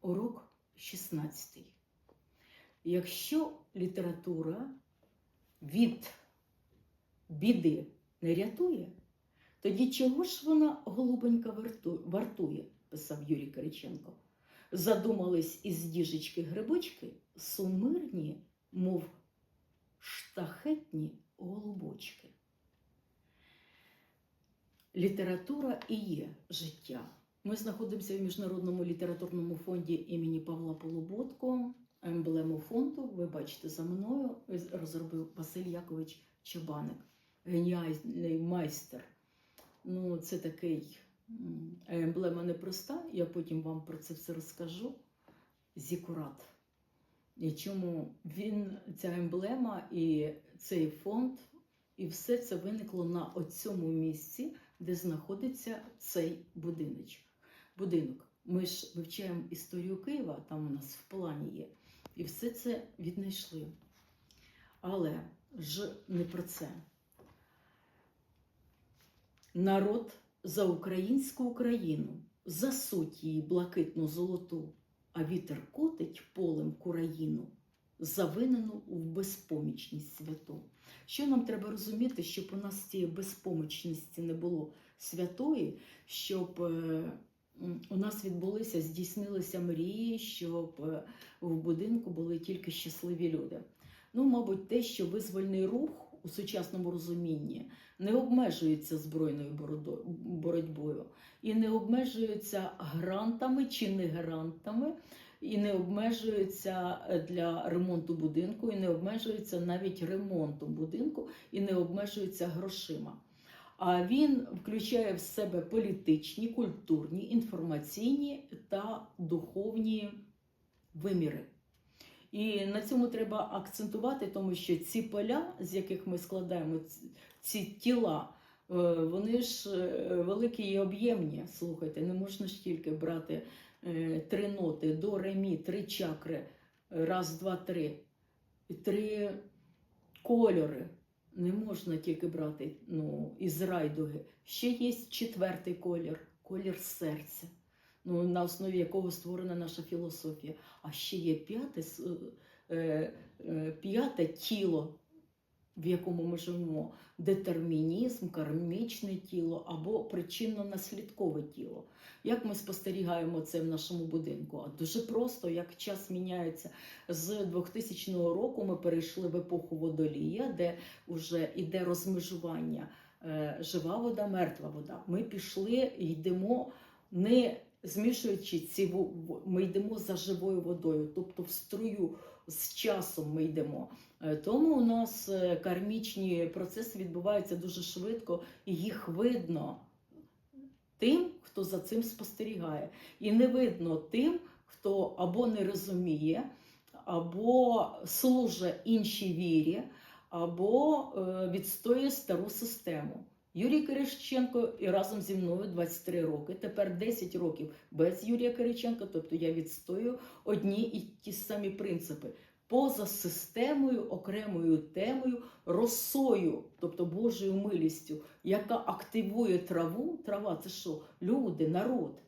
Урок 16. Якщо література від біди не рятує, тоді чого ж вона голубонька варту- вартує, писав Юрій Кириченко. Задумались із діжечки грибочки сумирні, мов штахетні голубочки. Література і є життя. Ми знаходимося в Міжнародному літературному фонді імені Павла Полуботко. Емблему фонду, ви бачите за мною, розробив Василь Якович Чабаник, геніальний майстер. Ну, це такий емблема непроста, я потім вам про це все розкажу. Зікурат. І чому він, ця емблема і цей фонд, і все це виникло на цьому місці, де знаходиться цей будиночок. Будинок. Ми ж вивчаємо історію Києва, там у нас в плані є. І все це віднайшли. Але ж не про це. Народ за українську Україну, за суть її блакитну золоту, а вітер котить полем кураїну, завинену в безпомічність святу. Що нам треба розуміти, щоб у нас цієї безпомічності не було святої, щоб е, у нас відбулися, здійснилися мрії, щоб в будинку були тільки щасливі люди. Ну, мабуть, те, що визвольний рух у сучасному розумінні не обмежується збройною боротьбою і не обмежується грантами чи не грантами, і не обмежується е, для ремонту будинку, і не обмежується навіть ремонтом будинку, і не обмежується грошима. Він включає в себе політичні, культурні, інформаційні та духовні виміри. І на цьому треба акцентувати, тому що ці поля, з яких ми складаємо ці- ці тіла, е, вони ж е, великі і об'ємні. Слухайте, не можна ж тільки брати е, три ноти до ремі, три чакри, раз, два, три, три кольори. Не можна тільки брати ну, із райдуги. Ще є четвертий колір колір серця, ну, на основі якого створена наша філософія. А ще є п'яте, е, е, п'яте тіло, в якому ми живемо: детермінізм, кармічне тіло або причинно-наслідкове тіло. Як ми спостерігаємо це в нашому будинку? А дуже просто, як час міняється з 2000 року, ми перейшли в епоху водолія, де вже йде розмежування е, жива вода, мертва вода. Ми пішли і йдемо не змішуючи ці ми йдемо за живою водою, тобто в струю з часом ми йдемо. Е, Тому у нас е, кармічні процеси відбуваються дуже швидко, і їх видно тим, хто за цим спостерігає. І не видно тим, хто або не розуміє, або служить іншій вірі, або е, відстоює стару систему. Юрій Кириченко і разом зі мною 23 роки, тепер 10 років без Юрія Кириченка, тобто я відстоюю одні і ті самі принципи. Поза системою, окремою темою, росою, тобто Божою милістю, яка активує траву. Трава це що? Люди, народ.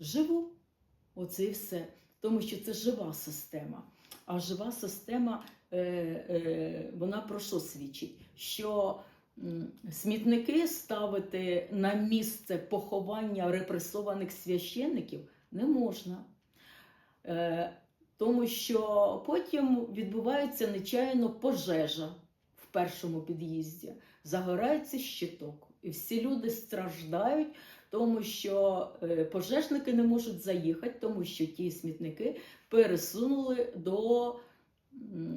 Живу. Оце і все. Тому що це жива система. А жива система, е, е, вона про що свідчить? Що смітники ставити на місце поховання репресованих священників не можна. Е, тому що потім відбувається нечаянно пожежа в першому під'їзді, загорається щиток, і всі люди страждають, тому що е, пожежники не можуть заїхати, тому що ті смітники пересунули до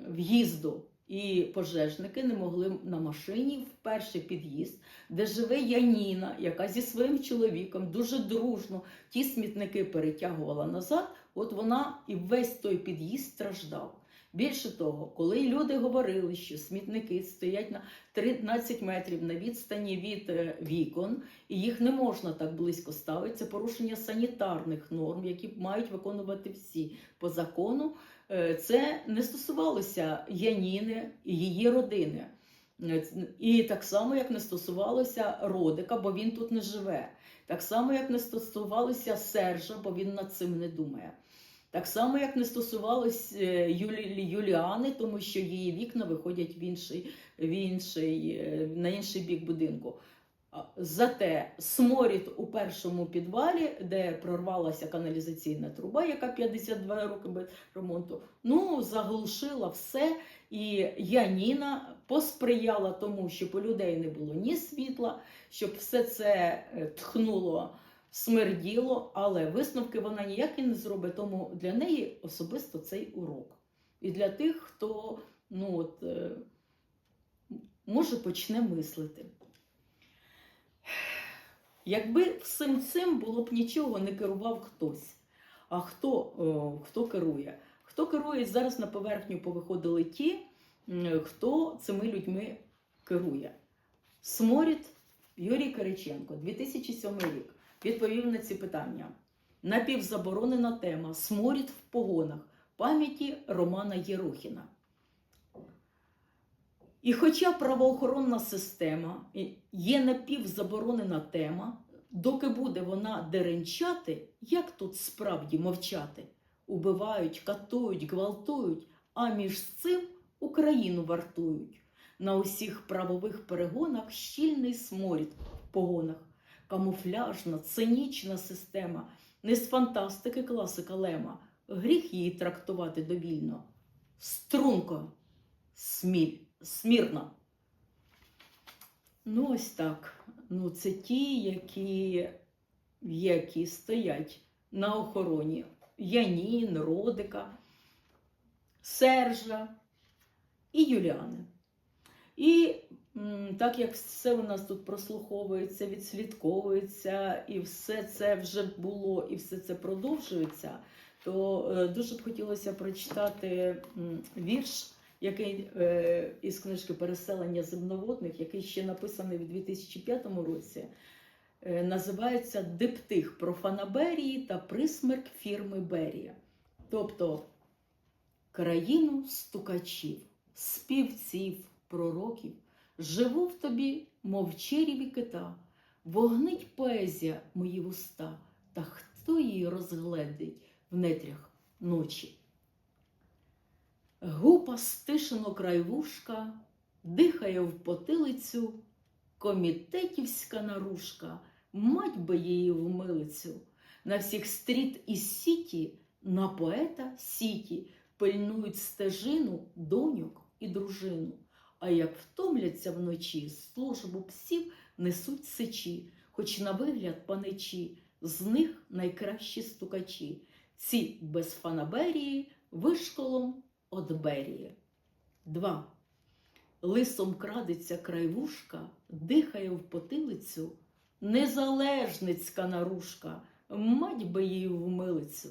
в'їзду. І пожежники не могли на машині в перший під'їзд, де живе Яніна, яка зі своїм чоловіком дуже дружно ті смітники перетягувала назад. От вона і весь той під'їзд страждав. Більше того, коли люди говорили, що смітники стоять на 13 метрів на відстані від е, вікон, і їх не можна так близько ставити, це порушення санітарних норм, які мають виконувати всі по закону. Е, Це не стосувалося Яніни і її родини. Е, І так само, як не стосувалося Родика, бо він тут не живе. Так само, як не стосувалося Сержа, бо він над цим не думає. Так само, як не стосувалось е, Юлі, Юліани, тому що її вікна виходять в інший, в інший, е, на інший бік будинку. Зате сморід у першому підвалі, де прорвалася каналізаційна труба, яка 52 роки без ремонту, ну заглушила все. І Яніна посприяла тому, щоб у людей не було ні світла, щоб все це е, тхнуло, смерділо, але висновки вона ніякі не зробить. Тому для неї особисто цей урок. І для тих, хто ну, от, е, може почне мислити. Якби всім цим було б нічого, не керував хтось. А хто, о, хто керує? Хто керує зараз на поверхню повиходили ті, хто цими людьми керує. Сморід Юрій Кириченко, 2007 рік, відповів на ці питання. Напівзаборонена тема Сморід в погонах пам'яті Романа Єрохіна. І хоча правоохоронна система є напівзаборонена тема, доки буде вона деренчати, як тут справді мовчати? Убивають, катують, гвалтують, а між цим Україну вартують. На усіх правових перегонах щільний сморід в погонах, камуфляжна, цинічна система, не з фантастики класика Лема, гріх її трактувати довільно. Струнко, сміль, смірно. Ну, ось так. Ну, це ті, які, які стоять на охороні. Янін, Родика, Сержа і Юліани. І так як все у нас тут прослуховується, відслідковується, і все це вже було, і все це продовжується, то е, дуже б хотілося прочитати вірш, який е, із книжки Переселення земноводних, який ще написаний в 2005 році. Е, називається Диптих про фанаберії та присмерк фірми Берія. Тобто країну стукачів, співців, пророків, живу в тобі, мов черіві кита, вогнить поезія мої вуста, та хто її розгледить в нетрях ночі. Гупа стишено край вушка, дихає в потилицю, комітетівська наружка, мать би її в милицю. На всіх стріт і сіті, на поета сіті, пильнують стежину, доньок і дружину. А як втомляться вночі, службу псів несуть сичі, хоч на вигляд паничі, з них найкращі стукачі. Ці без фанаберії вишколом от берії. 2. Лисом крадеться край вушка, дихає в потилицю, незалежницька наружка, мать би її в милицю.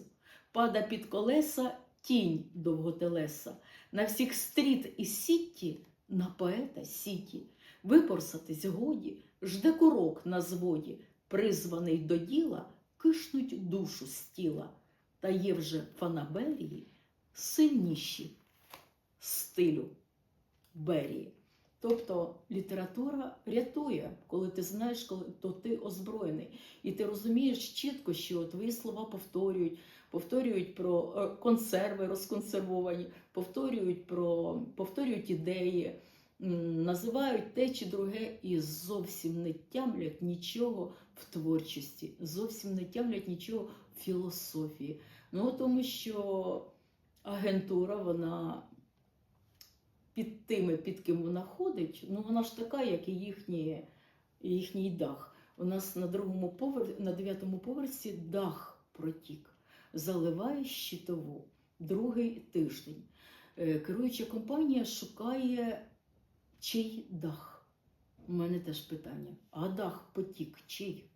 Пада під колеса тінь довготелеса, на всіх стріт і сітті, на поета сіті. Випорсатись годі, жде курок на зводі, призваний до діла, кишнуть душу з тіла. Та є вже фанаберії сильніші стилю Берії. Тобто література рятує, коли ти знаєш, коли то ти озброєний. І ти розумієш чітко, що твої слова повторюють, повторюють про е, консерви розконсервовані, повторюють про повторюють ідеї, називають те чи друге і зовсім не тямлять нічого в творчості, зовсім не тямлять нічого в філософії. Ну тому що агентура, вона під тими, під ким вона ходить, ну вона ж така, як і їхні, їхній дах. У нас на другому поверсі, на дев'ятому поверсі дах протік, заливає щитову другий тиждень. Е, Керуюча компанія шукає чий дах. У мене теж питання. А дах потік чий?